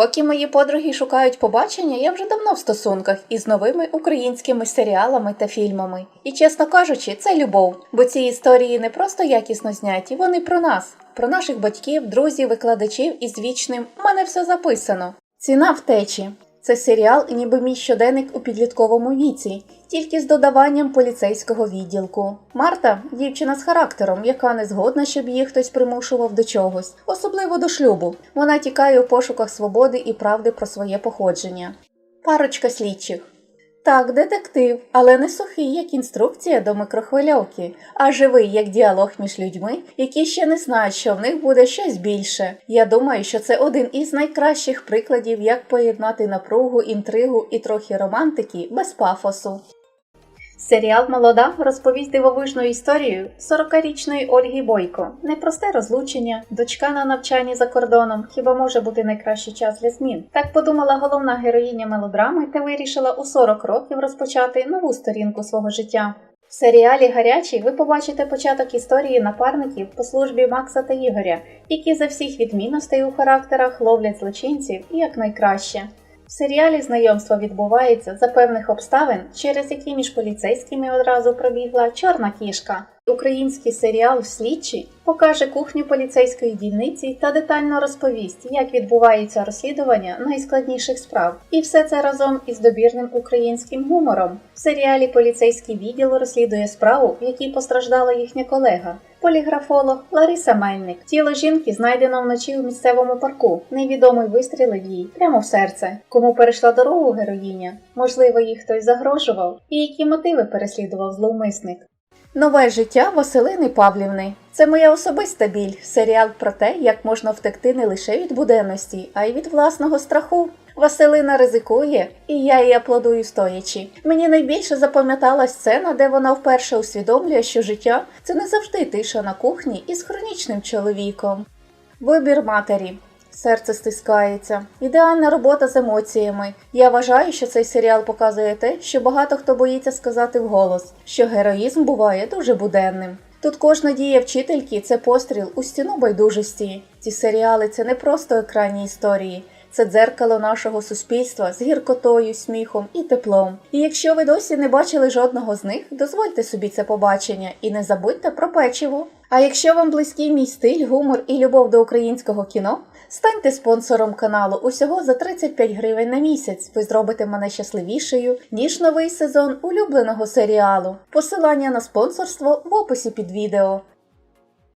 Поки мої подруги шукають побачення, я вже давно в стосунках із новими українськими серіалами та фільмами. І чесно кажучи, це любов, бо ці історії не просто якісно зняті, вони про нас, про наших батьків, друзів, викладачів із вічним «У мене все записано. Ціна втечі. Це серіал, ніби мій щоденник у підлітковому віці, тільки з додаванням поліцейського відділку. Марта дівчина з характером, яка не згодна, щоб її хтось примушував до чогось, особливо до шлюбу. Вона тікає у пошуках свободи і правди про своє походження. Парочка слідчих. Так, детектив, але не сухий, як інструкція до микрохвильовки, а живий, як діалог між людьми, які ще не знають, що в них буде щось більше. Я думаю, що це один із найкращих прикладів, як поєднати напругу, інтригу і трохи романтики без пафосу. Серіал Молода розповість дивовижну історію 40-річної Ольги Бойко. Непросте розлучення, дочка на навчанні за кордоном. Хіба може бути найкращий час для змін? Так подумала головна героїня мелодрами та вирішила у 40 років розпочати нову сторінку свого життя. В серіалі Гарячий ви побачите початок історії напарників по службі Макса та Ігоря, які за всіх відмінностей у характерах ловлять злочинців якнайкраще. В серіалі знайомство відбувається за певних обставин, через які між поліцейськими одразу пробігла чорна кішка. Український серіал Слідчий покаже кухню поліцейської дільниці та детально розповість, як відбувається розслідування найскладніших справ. І все це разом із добірним українським гумором. В серіалі поліцейський відділ розслідує справу, в якій постраждала їхня колега. Поліграфолог Лариса Мельник. Тіло жінки знайдено вночі у місцевому парку. Невідомий вистрілив їй прямо в серце. Кому перейшла дорогу героїня? Можливо, їй хтось загрожував, і які мотиви переслідував зловмисник. Нове життя Василини Павлівни. Це моя особиста біль. Серіал про те, як можна втекти не лише від буденності, а й від власного страху. Василина ризикує, і я її аплодую стоячи. Мені найбільше запам'ятала сцена, де вона вперше усвідомлює, що життя це не завжди тиша на кухні із хронічним чоловіком. Вибір матері. Серце стискається. Ідеальна робота з емоціями. Я вважаю, що цей серіал показує те, що багато хто боїться сказати вголос, що героїзм буває дуже буденним. Тут кожна дія вчительки це постріл у стіну байдужості. Ці серіали це не просто екранні історії. Це дзеркало нашого суспільства з гіркотою, сміхом і теплом. І якщо ви досі не бачили жодного з них, дозвольте собі це побачення і не забудьте про печиво. А якщо вам близький мій стиль, гумор і любов до українського кіно, станьте спонсором каналу усього за 35 гривень на місяць. Ви зробите мене щасливішою, ніж новий сезон улюбленого серіалу. Посилання на спонсорство в описі під відео.